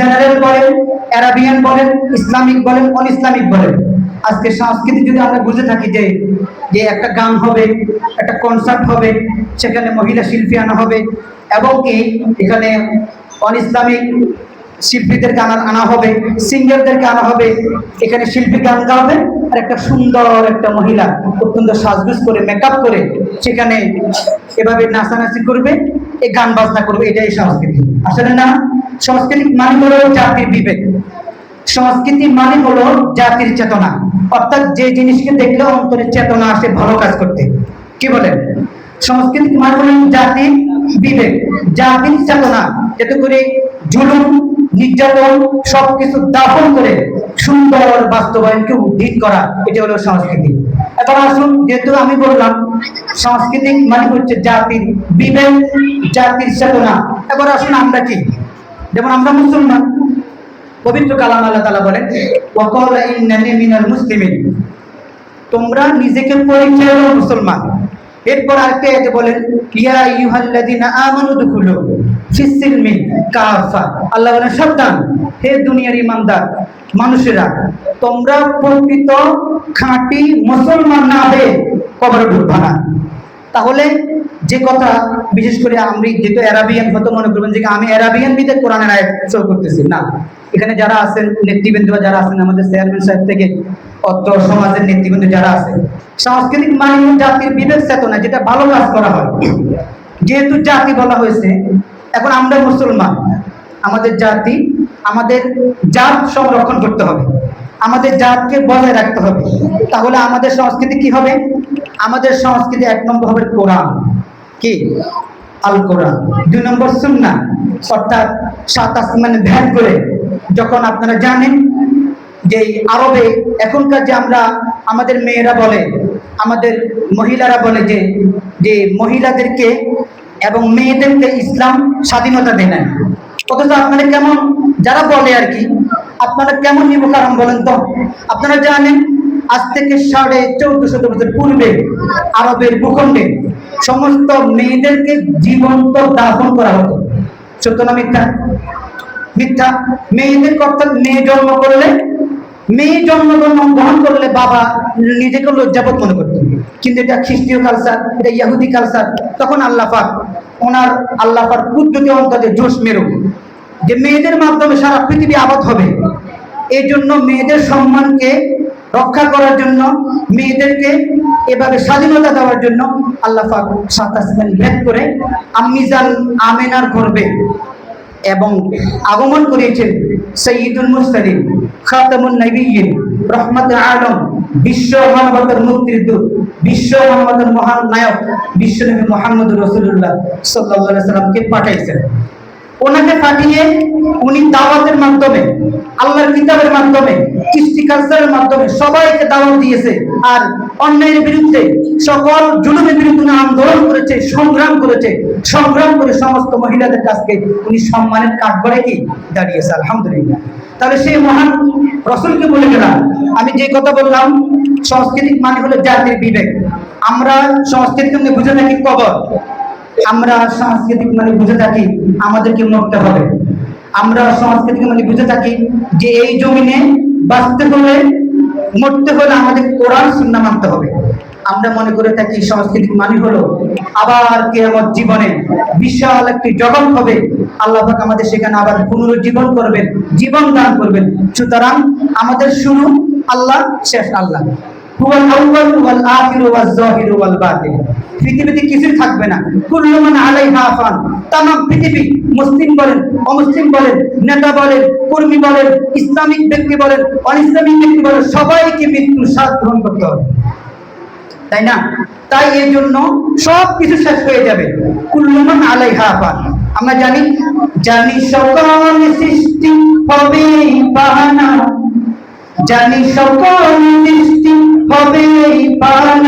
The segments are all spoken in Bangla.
জেনারেল বলেন অ্যারাবিয়ান বলেন, ইসলামিক বলেন অন ইসলামিক বলেন। আজকে সংস্কৃতি যদি আমরা বুঝে থাকি যে যে একটা গান হবে, একটা কনসার্ট হবে, সেখানে মহিলা শিল্পী আনা হবে, এবং কি এখানে অন ইসলামিক শিল্পীদেরকে আনা আনা হবে সিঙ্গারদেরকে আনা হবে, এখানে শিল্পী গান গাবে আর একটা সুন্দর একটা মহিলা অত্যন্ত সাজগুজ করে মেকআপ করে, সেখানে এভাবে নাচানাচি করবে এই গান বাজনা করবে, এটাই সংস্কৃতি। আসলে না? সংস্কৃতি মানে হলো জাতির বিবেক। সংস্কৃতি মানে হলো জাতির চেতনা। অর্থাৎ যে জিনিসকে দেখলে অন্তরে চেতনা আসে, ভালো কাজ করতে। কি বলেন? সংস্কৃতি মানে হলো জাতির বিবেক, জাতির চেতনা। যাতে করে জুলুম, নির্যাতন সবকিছু দাফন করে সুন্দর বাস্তবায়নকে উদ্ভিদ করা, এটা হলো সংস্কৃতি। এখন আসুন, যেহেতু আমি বললাম সাংস্কৃতিক মানে হচ্ছে জাতির বিবেক, জাতির চেতনা। এবার আসুন আমরা কি? যেমন আমরা মুসলমান, পবিত্র কালাম আল্লাহ তালা বলেন মিনাল মুসলিমিন। তোমরা নিজেকে পরিচয় মুসলমান। এরপর আরেকটা বলেন, ইয়া আইয়ুহাল্লাযিনা আমানু কাফা আল্লাহ বলেন, সাবধান, হে দুনিয়ার ইমানদার, মানুষেরা, তোমরা প্রকৃত খাঁটি মুসলমান না হয়ে কবরে ঢুকবা না। তাহলে যে কথা বিশেষ করে আমি যেহেতু অ্যারাবিয়ান হতো মনে করবেন যে আমি অ্যারাবিয়ান বিদে কোরআনের আয়াত শো করতেছি। না, এখানে যারা আছেন, নেতৃবৃন্দ বা যারা আছেন, আমাদের চেয়ারম্যান সাহেব থেকে অত্র সমাজের নেতৃবৃন্দ যারা আছে, সাংস্কৃতিক মানে জাতির বিবেক চেতনা যেটা ভালো কাজ করা হয়। যেহেতু জাতি বলা হয়েছে, এখন আমরা মুসলমান, আমাদের জাতি, আমাদের জাত সংরক্ষণ করতে হবে, আমাদের জাতকে বজায় রাখতে হবে। তাহলে আমাদের সংস্কৃতি কি হবে? আমাদের সংস্কৃতি এক নম্বর হবে কোরআন। কি? আল কোরআন দুই নম্বর সুন্না অর্থাৎ সাত আসমানে ধ্যান করে যখন আপনারা জানেন যে আরবে এখনকার যে আমরা, আমাদের মেয়েরা বলে, আমাদের মহিলারা বলে যে যে মহিলাদেরকে এবং মেয়েদেরকে ইসলাম স্বাধীনতা দেয় না অথচ আপনারা কেমন, যারা বলে আর কি, আপনারা কেমন নিমকারাম বলেন তো? আপনারা জানেন আজ থেকে সাড়ে চৌদ্দ শত বছর পূর্বে আরবের ভূখণ্ডে সমস্ত মেয়েদেরকে জীবন্ত দাফন করা হতো। সত্য না মিথ্যা? মিথ্যা। মেয়েদের অর্থাৎ মেয়ে জন্ম করলে, মেয়ে জন্মগ্রহণ গ্রহণ করলে বাবা নিজেকে লজ্জাবোধ মনে করতেন কিন্তু এটা খ্রিস্টীয় কালচার এটা ইয়াহুদি কালচার তখন আল্লাহ ওনার আল্লাহ পাক কুদ্রতি অন্তরে জোশ মেরু। যে মেয়েদের মাধ্যমে সারা পৃথিবী আবাদ হবে এই জন্য মেয়েদের সম্মানকে রক্ষা করার জন্য, মেয়েদেরকে এভাবে স্বাধীনতা দেওয়ার জন্য আল্লাহ পাক ভেদ করে আম্মিজান আমেনার করবে এবং আগমন করেছেন সঈদুল মুস্তালিম খাতামুন নবীন রহমত আলম, বিশ্ব মানবতার মুক্তির বিশ্ব মানবতার মহান নায়ক বিশ্বনবী মোহাম্মদ রসুল্লাহ সাল্লাহ সাল্লামকে পাঠাইছেন। ওনাকে পাঠিয়ে উনি দাওয়াতের মাধ্যমে, আল্লাহর কিতাবের মাধ্যমে কৃষ্টি কালচারের মাধ্যমে সবাইকে দাওয়াত দিয়েছে। আর অন্যায়ের বিরুদ্ধে, সকল জুলুমের বিরুদ্ধে উনি আন্দোলন করেছে, সংগ্রাম করেছে। সংগ্রাম করে সমস্ত মহিলাদের কাছকে উনি সম্মানের কাঠ করে কি দাঁড়িয়েছে, আলহামদুলিল্লাহ। তাহলে সেই মহান রসুলকে বলে গেলাম, আমি যে কথা বললাম, সাংস্কৃতিক মানে হলো জাতির বিবেক। আমরা সংস্কৃতিকে বুঝে থাকি কবর। আমরা সাংস্কৃতিক মানে বুঝে থাকি আমাদেরকে মরতে হবে। আমরা সংস্কৃতিক মানে বুঝে থাকি যে এই জমিনে বাঁচতে হলে, মরতে হলে আমাদের কোরআন সুন্না মানতে হবে। আমরা মনে করে থাকি সাংস্কৃতিক মানে হলো আবার কেয়ামত জীবনে বিশাল একটি জগৎ হবে। আল্লাহ আমাদের সেখানে আবার পুনরুজ্জীবন করবেন, জীবন দান করবেন। সুতরাং আমাদের শুরু আল্লাহ, শেষ আল্লাহ। হুয়াল আউয়াল ওয়াল আখির ওয়াল যাহির ওয়াল বাতিন পৃথিবীতে কিছুই থাকবে না। কুল্লু মান আলাইহা ফান। তামাম পৃথিবী মুসলিম বলেন, অমুসলিম বলেন, নেতা বলেন, কর্মী বলেন, ইসলামিক ব্যক্তি বলেন ব্যক্তি বলেন, সবাইকে মৃত্যুর স্বাদ গ্রহণ করতে হবে। তাই না? তাই এই জন্য সব কিছু শেষ হয়ে যাবে। কুল্লুমান আলাইহা ফান। আমরা জানি জানি সকল সৃষ্টি হবে বাহানা। জানি সকল সৃষ্টি হবে বাহানা।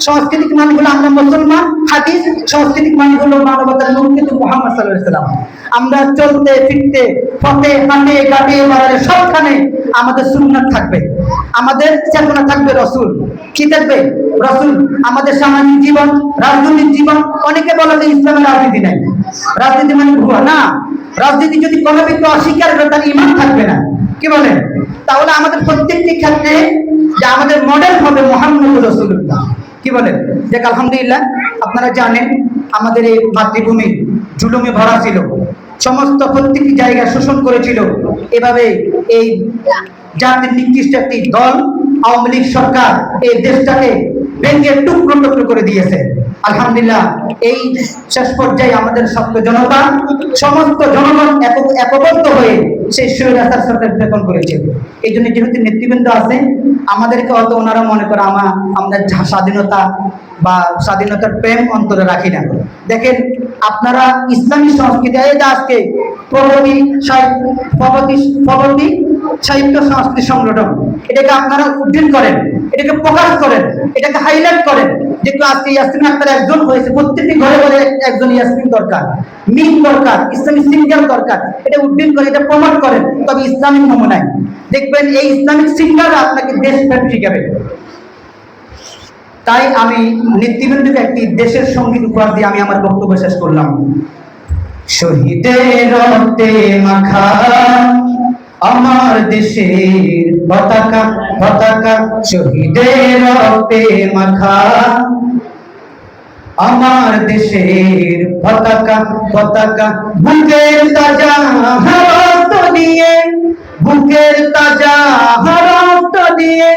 সাংস্কৃতিক মানে হলো আমরা মুসলমান, হাদিস সাংস্কৃতিক মানে হলো মানবতার নূর কিন্তু মোহাম্মদ সাল্লাম। আমরা চলতে, ফিরতে, পথে, হাঁটে গাটে বাজারে সবখানে আমাদের সুন্নাত থাকবে। আমাদের চেতনা থাকবে রসুল। কি থাকবে? রসুল, আমাদের সামাজিক জীবন, রাজনৈতিক জীবন। অনেকে বলে যে ইসলামের রাজনীতি নাই। রাজনীতি মানে ভুয়া। না, রাজনীতি যদি কোনো ব্যক্তি অস্বীকার করে, তার ইমান থাকবে না। কি বলেন? তাহলে আমাদের প্রত্যেকটি ক্ষেত্রে যে আমাদের মডেল হবে মোহাম্মদ রসুল্লাহ কি বলেন? যে আলহামদুলিল্লাহ, আপনারা জানেন আমাদের এই মাতৃভূমি জুলুমে ভরা ছিল। সমস্ত প্রত্যেকটি জায়গা শোষণ করেছিল। এভাবে এই জাতির নির্দিষ্ট একটি দল, আওয়ামী লীগ সরকার এই দেশটাকে ভেঙে টুকরো টুকরো করে দিয়েছে। আলহামদুলিল্লাহ, এই শেষ পর্যায়ে আমাদের ছাত্র জনতা সমস্ত জনগণ এক- একবদ্ধ হয়ে সেই স্বৈরাচার সরকার বেতন করেছে। এই জন্য যেহেতু নেতৃবৃন্দ আছে আমাদেরকে অত ওনারা মনে করে আমার যা- স্বাধীনতা বা স্বাধীনতার প্রেম অন্তরে রাখি না। দেখেন, আপনারা ইসলামী সংস্কৃতি আজকে প্রগতি প্রগতি প্রগতি সাহিত্য সংস্কৃতি সংগঠন। এটাকে আপনারা উদ্দিন করেন, এটাকে প্রকাশ করেন, এটাকে হাইলাইট করেন যে আজকে ইয়াসমিন আক্তার একজন হয়েছে, প্রত্যেকটি ঘরে ঘরে একজন ইয়াসমিন দরকার। মিম দরকার, ইসলামী সিঙ্গার দরকার, এটা উদ্দিন করে, এটা প্রমোট করেন, তবে ইসলামিক নমুনায়। দেখবেন এই ইসলামিক সিঙ্গার আপনাকে দেশপ্রেম শিখাবে। তাই আমি নেতৃবৃন্দকে একটি দেশের সংগীত উপহার দিয়ে আমি আমার বক্তব্য শেষ করলাম। শহীদের রক্তে মাখা আমার দেশের পতাকা পতাকা শহীদের রক্তে মাখা। আমার দেশের পতাকা পতাকা বুকের তাজা রক্ত দিয়ে বুকের তাজা রক্ত দিয়ে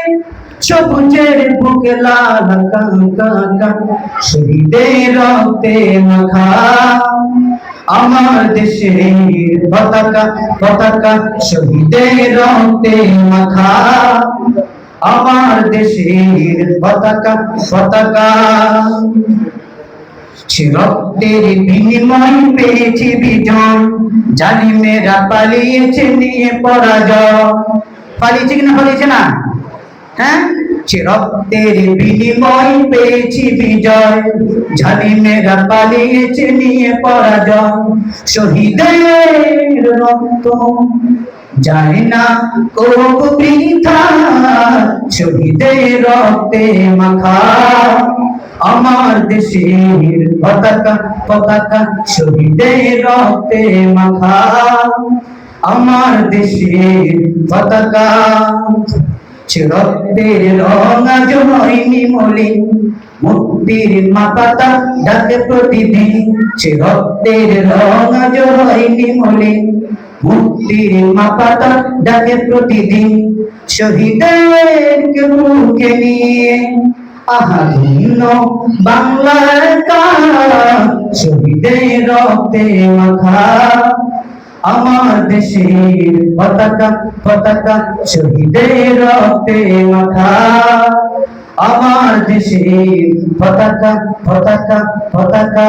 সবুজের বুকে লাল কাঙ্কা শহীদের রক্তে মাখা। আমার দেশের পতাকা পতাকা শহীদের রক্তে মাখা। আমার দেশের পতাকা পতাকা। রক্তের বিনিময় পেয়েছি বিজয় জানি মেয়েরা পালিয়েছে নিয়ে পরাজয়। পালিয়েছে কিনা, পালিয়েছে না? হ্যাঁ? সে রক্তের বিনিময়, পেয়েছি বিজয়। জানি মেয়েরা পালিয়েছে, নিয়ে পরাজয়। শহীদের রক্ত যায় না কোপ বৃথা। শহীদের রক্তে মাখা। আমার দেশের পতাকা পতাকা শহীদের রক্তে মাখা। আমার দেশের পতাকা। রক্তের রং আজ হয়নি মলিন মুক্তির মাপাতা ডাকে প্রতিদিন রক্তের রং আজ হয়নি মলিন মুক্তির মাপাতা ডাকে প্রতিদিন শহীদের মুখে নিয়ে আহা ধন্য বাংলার কালা শহীদের রক্তে মাখা আমার দেশের পতাকা পতাকা শহীদের রক্তে মাথা আমার দেশের পতাকা পতাকা পতাকা।